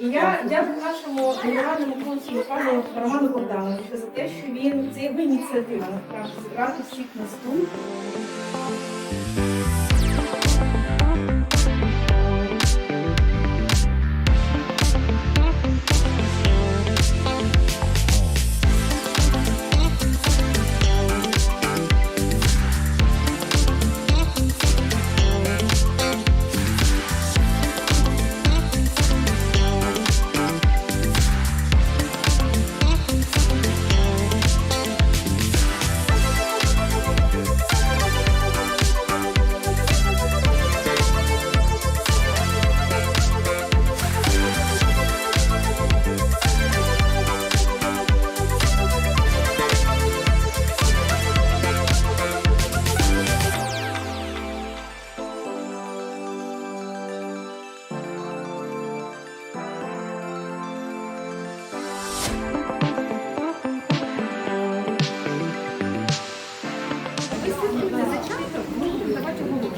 Я дякую нашому генеральному консулу пану Роману Богдановичу за те, що він це його ініціатива насправді зібрати всіх на стул. Давайте голову.